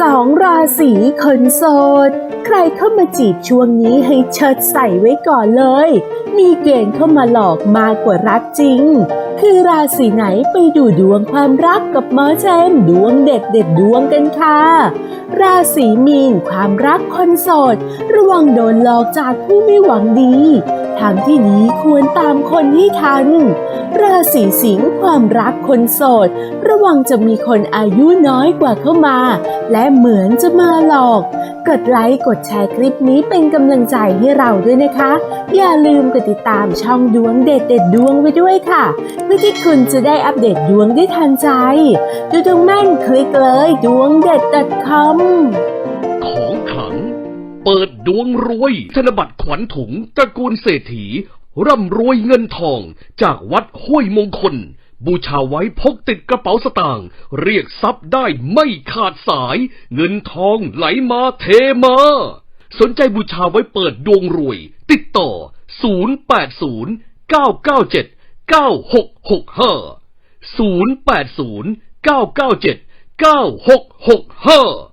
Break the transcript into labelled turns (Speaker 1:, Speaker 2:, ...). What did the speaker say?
Speaker 1: สองราศีคนโสด ใครเข้ามาจีบช่วงนี้ให้เชิดใส่ไว้ก่อนเลย มีเกณฑ์เข้ามาหลอกมากกว่ารักจริง คือราศีไหนไปดูดวงความรักกับหมอเจมส์ดวงเด็ดเด็ดดวงกันค่ะ ราศีมีนความรักคนโสด ระวังโดนหลอกจากผู้ไม่หวังดี ทางที่ดีควรตามคนให้ทัน ราศีสิงห์ความรักคนโสด ระวังจะมีคนอายุน้อยกว่าเข้ามา และเหมือนจะมาหลอก กดไลค์กดแชร์คลิปนี้เป็นกำลังใจให้เราด้วยนะคะ อย่าลืมกดติดตามช่องดวงเด็ดเด็ดดวงไว้ด้วยค่ะเพื่อที่คุณจะได้อัปเดตดวงได้ทันใจ ดูดวงแม่นคลิกเลยดวงเด็ด .com
Speaker 2: เปิดดวงรวย ธนบัตรขวัญถุงตระกูลเศรษฐี ร่ำรวยเงินทองจากวัดห้วยมงคล บูชาไว้พกติดกระเป๋าสตางค์เรียกทรัพย์ได้ไม่ขาดสาย เงินทองไหลมาเทมา สนใจบูชาไว้เปิดดวงรวย ติดต่อ 080 997 9665 080 997 9665